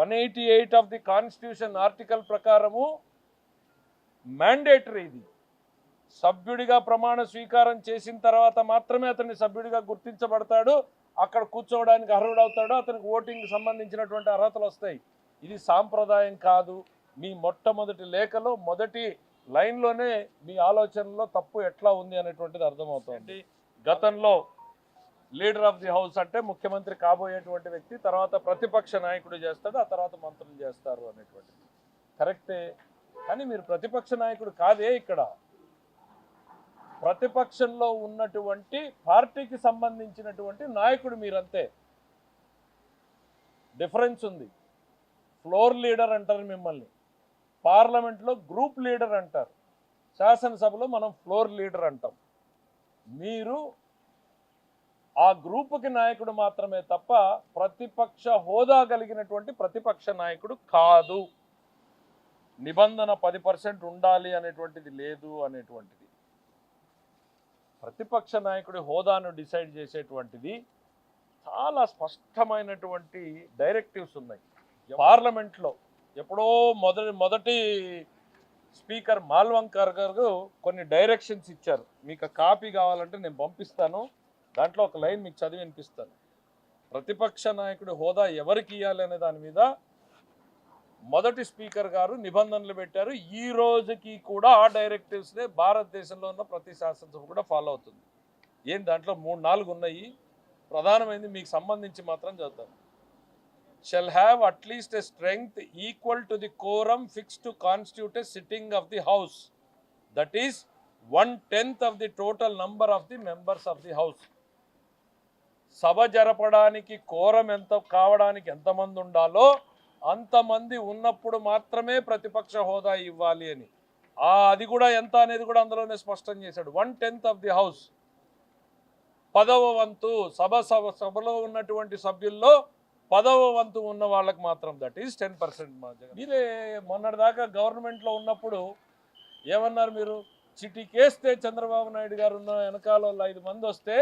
One eighty eight of the constitution article ప్రకారము mandatory ఇది. సభ్యుడిగా ప్రమాణ స్వీకారం చేసిన తర్వాత మాత్రమే అతన్ని సభ్యుడిగా గుర్తించబడతాడు. అక్కడ కూర్చోవడానికి అర్హుడవుతాడు. అతనికి ఓటింగ్ సంబంధించినటువంటి అర్హతలు వస్తాయి. ఇది సాంప్రదాయం కాదు. మీ మొట్టమొదటి లేఖలో మొదటి లైన్లోనే మీ ఆలోచనలో తప్పు ఎట్లా ఉంది అనేటువంటిది అర్థమవుతుంది. గతంలో లీడర్ ఆఫ్ ది హౌస్ అంటే ముఖ్యమంత్రి కాబోయేటువంటి వ్యక్తి తర్వాత ప్రతిపక్ష నాయకుడు చేస్తాడు ఆ తర్వాత మంత్రులు చేస్తారు అనేటువంటిది. కరెక్టే. కానీ మీరు ప్రతిపక్ష నాయకుడు కాదే ఇక్కడ. ప్రతిపక్షంలో ఉన్నటువంటి పార్టీకి సంబంధించినటువంటి నాయకుడు మీరంతే. డిఫరెన్స్ ఉంది. ఫ్లోర్ లీడర్ అంటారు మిమ్మల్ని. పార్లమెంట్లో గ్రూప్ లీడర్ అంటారు. శాసనసభలో మనం ఫ్లోర్ లీడర్ అంటాం. మీరు ఆ గ్రూపుకి నాయకుడు మాత్రమే తప్ప ప్రతిపక్ష హోదా కలిగినటువంటి ప్రతిపక్ష నాయకుడు కాదు. నిబంధన పది పర్సెంట్ ఉండాలి అనేటువంటిది లేదు అనేటువంటిది. ప్రతిపక్ష నాయకుడి హోదాను డిసైడ్ చేసేటువంటిది చాలా స్పష్టమైనటువంటి డైరెక్టివ్స్ ఉన్నాయి. పార్లమెంట్లో ఎప్పుడో మొదటి మొదటి స్పీకర్ మాల్వంకర్ గారు కొన్ని డైరెక్షన్స్ ఇచ్చారు. మీకు కాపీ కావాలంటే నేను పంపిస్తాను. దాంట్లో ఒక లైన్ మీకు చదివి వినిపిస్తాను. ప్రతిపక్ష నాయకుడి హోదా ఎవరికి ఇవ్వాలి అనే దాని మీద మొదటి స్పీకర్ గారు నిబంధనలు పెట్టారు. ఈ రోజుకి కూడా ఆ డైరెక్టివ్స్నే భారతదేశంలో ఉన్న ప్రతి శాసనసభ కూడా ఫాలో అవుతుంది. ఏం దాంట్లో మూడు నాలుగు ఉన్నాయి. ప్రధానమైనది మీకు సంబంధించి మాత్రం చదువుతాను. Shall have at least a strength equal to the quorum fix to constitute a sitting of the house that is one tenth of the total number of the members of the house సభ జరపడానికి quorum ఎంత కావడానికి ఎంతమంది ఉండాలో అంతమంది ఉన్నప్పుడు మాత్రమే ప్రతిపక్ష హోదా ఇవ్వాలి అని. ఆ అది కూడా ఎంత అనేది కూడా అందులోనే స్పష్టం చేశాడు. One tenth of the house. పదవ వంతు సభ సభ సభలో ఉన్నటువంటి సభ్యుల్లో పదవ వంతు ఉన్న వాళ్ళకి మాత్రం దట్ ఈస్ టెన్ పర్సెంట్ మీరే మొన్నటిదాకా గవర్నమెంట్లో ఉన్నప్పుడు ఏమన్నారు మీరు? చిటికేస్తే చంద్రబాబు నాయుడు గారు ఉన్న వెనకాల వాళ్ళు ఐదు మంది వస్తే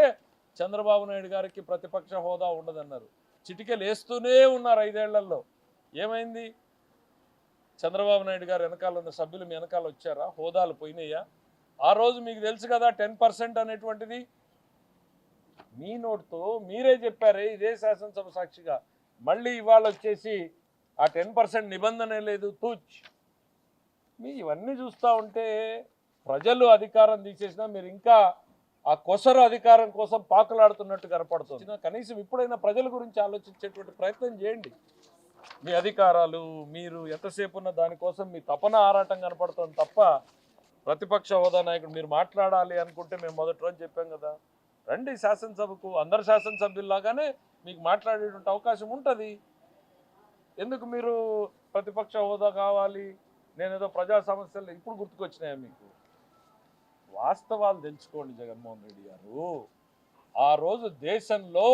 చంద్రబాబు నాయుడు గారికి ప్రతిపక్ష హోదా ఉండదన్నారు. చిటికెలు వేస్తూనే ఉన్నారు ఐదేళ్ళలో. ఏమైంది? చంద్రబాబు నాయుడు గారు వెనకాల ఉన్న సభ్యులు మీ వెనకాల వచ్చారా? హోదాలు పోయినాయా? ఆ రోజు మీకు తెలుసు కదా టెన్ పర్సెంట్ అనేటువంటిది? మీ నోటుతో మీరే చెప్పారే ఇదే శాసనసభ సాక్షిగా. మళ్ళీ ఇవాళ వచ్చేసి ఆ టెన్ పర్సెంట్ నిబంధనే లేదు? తూచ్. మీ ఇవన్నీ చూస్తూ ఉంటే ప్రజలు అధికారం తీసేసినా మీరు ఇంకా ఆ కొసరు అధికారం కోసం పాకులాడుతున్నట్టు కనపడుతుంది. కనీసం ఇప్పుడైనా ప్రజల గురించి ఆలోచించేటువంటి ప్రయత్నం చేయండి. మీ అధికారాలు మీరు ఎంతసేపు ఉన్న దానికోసం మీ తపన ఆరాటం కనపడుతుంది తప్ప ప్రతిపక్ష హోదా నాయకుడు మీరు మాట్లాడాలి అనుకుంటే మేము మొదటి రోజు చెప్పాం కదా. రండి శాసనసభకు అందరు శాసనసభ్యుల్లాగానే మీకు మాట్లాడేటువంటి అవకాశం ఉంటుంది. ఎందుకు మీరు ప్రతిపక్ష హోదా కావాలి? నేనేదో ప్రజా సమస్యలు ఇప్పుడు గుర్తుకొచ్చినాయా మీకు? వాస్తవాలు తెలుసుకోండి జగన్మోహన్ రెడ్డి గారు. ఆ రోజు దేశంలో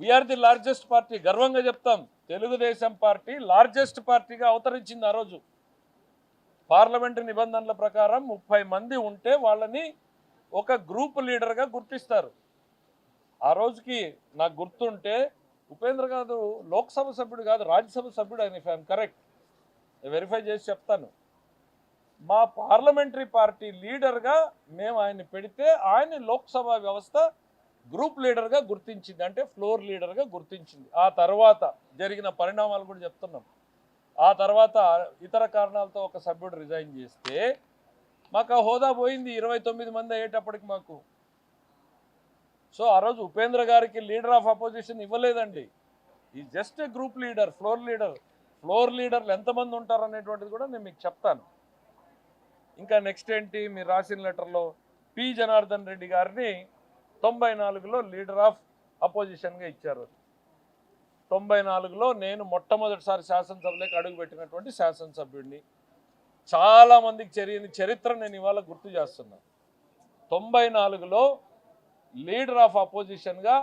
వీఆర్ ది లార్జెస్ట్ పార్టీ గర్వంగా చెప్తాం. తెలుగుదేశం పార్టీ లార్జెస్ట్ పార్టీగా అవతరించింది ఆ రోజు. పార్లమెంటు నిబంధనల ప్రకారం ముప్పై మంది ఉంటే వాళ్ళని ఒక గ్రూప్ లీడర్గా గుర్తిస్తారు. ఆ రోజుకి నాకు గుర్తుంటే ఉపేంద్ర కాదు లోక్సభ సభ్యుడు కాదు రాజ్యసభ సభ్యుడు ఆయన ఇఫ్ ఐఎమ్ కరెక్ట్ వెరిఫై చేసి చెప్తాను. మా పార్లమెంటరీ పార్టీ లీడర్గా మేము ఆయన్ని పెడితే ఆయన లోక్సభ వ్యవస్థ గ్రూప్ లీడర్గా గుర్తించింది అంటే ఫ్లోర్ లీడర్గా గుర్తించింది. ఆ తర్వాత జరిగిన పరిణామాలు కూడా చెప్తున్నాం. ఆ తర్వాత ఇతర కారణాలతో ఒక సభ్యుడు రిజైన్ చేస్తే మాకు ఆ హోదా పోయింది ఇరవై తొమ్మిది మంది అయ్యేటప్పటికి మాకు. సో ఆ రోజు ఉపేంద్ర గారికి లీడర్ ఆఫ్ అపోజిషన్ ఇవ్వలేదండి. ఈ just a group leader floor leader floor లీడర్లు ఎంతమంది ఉంటారు అనేటువంటిది కూడా నేను మీకు చెప్తాను. ఇంకా నెక్స్ట్ ఏంటి? మీరు రాసిన లెటర్లో పి జనార్దన్ రెడ్డి గారిని తొంభై నాలుగులో లీడర్ ఆఫ్ అపోజిషన్గా ఇచ్చారు. తొంభై నాలుగులో నేను మొట్టమొదటిసారి శాసనసభలోకి అడుగుపెట్టినటువంటి శాసనసభ్యుడిని. చాలామందికి చర్యని చరిత్ర నేను ఇవాళ గుర్తు చేస్తున్నాను తొంభై నాలుగులో లీడర్ ఆఫ్ అపోజిషన్గా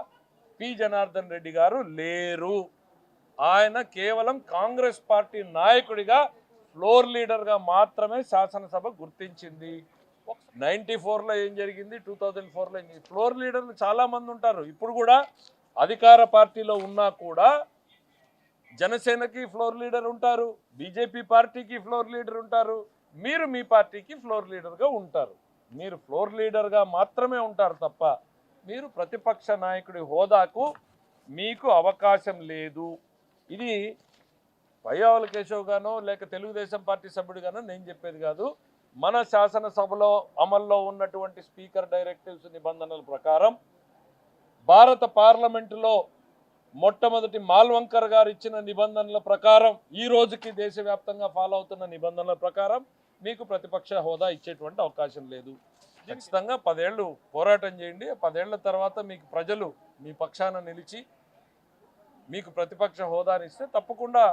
పి జనార్దన్ రెడ్డి గారు లేరు. ఆయన కేవలం కాంగ్రెస్ పార్టీ నాయకుడిగా ఫ్లోర్ లీడర్గా మాత్రమే శాసనసభ గుర్తించింది. నైంటీ ఫోర్లో ఏం జరిగింది? టూ థౌజండ్ ఫోర్లో ఏం ఫ్లోర్ లీడర్లు చాలామంది ఉంటారు. ఇప్పుడు కూడా అధికార పార్టీలో ఉన్నా కూడా జనసేనకి ఫ్లోర్ లీడర్ ఉంటారు. బీజేపీ పార్టీకి ఫ్లోర్ లీడర్ ఉంటారు. మీరు మీ పార్టీకి ఫ్లోర్ లీడర్గా ఉంటారు. మీరు ఫ్లోర్ లీడర్గా మాత్రమే ఉంటారు తప్ప మీరు ప్రతిపక్ష నాయకుడి హోదాకు మీకు అవకాశం లేదు. ఇది పయ్యావుల కేశవ్ గానో లేక తెలుగుదేశం పార్టీ సభ్యుడిగానో నేను చెప్పేది కాదు. మన శాసనసభలో అమల్లో ఉన్నటువంటి స్పీకర్ డైరెక్టివ్స్ నిబంధనల ప్రకారం భారత పార్లమెంటులో మొట్టమొదటి మాల్వంకర్ గారు ఇచ్చిన నిబంధనల ప్రకారం ఈ రోజుకి దేశవ్యాప్తంగా ఫాలో అవుతున్న నిబంధనల ప్రకారం మీకు ప్రతిపక్ష హోదా ఇచ్చేటువంటి అవకాశం లేదు. ఖచ్చితంగా పదేళ్ళు పోరాటం చేయండి. పదేళ్ళ తర్వాత మీకు ప్రజలు మీ పక్షాన నిలిచి మీకు ప్రతిపక్ష హోదాని ఇస్తే తప్పకుండా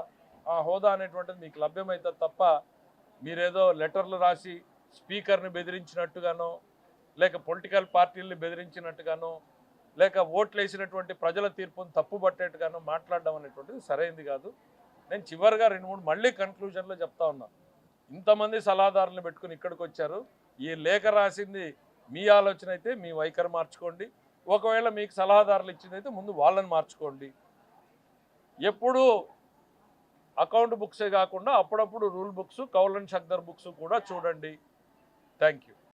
ఆ హోదా అనేటువంటిది మీకు లభ్యమవుతుంది తప్ప మీరేదో లెటర్లు రాసి స్పీకర్ని బెదిరించినట్టుగానో లేక పొలిటికల్ పార్టీల్ని బెదిరించినట్టుగానో లేక ఓట్లు వేసినటువంటి ప్రజల తీర్పును తప్పుపట్టేట్టుగానో మాట్లాడడం అనేటువంటిది సరైంది కాదు. నేను చివరిగా రెండు మూడు మళ్ళీ కన్క్లూజన్లో చెప్తా ఉన్నా. ఇంతమంది సలహాదారులను పెట్టుకుని ఇక్కడికి వచ్చారు ఈ లేఖ రాసింది మీ ఆలోచన అయితే మీ వైఖరి మార్చుకోండి. ఒకవేళ మీకు సలహాదారులు ఇచ్చిందైతే ముందు వాళ్ళని మార్చుకోండి. ఎప్పుడు అకౌంట్ బుక్సే కాకుండా అప్పుడప్పుడు rule books Kaul Shakdher books కూడా చూడండి. Thank you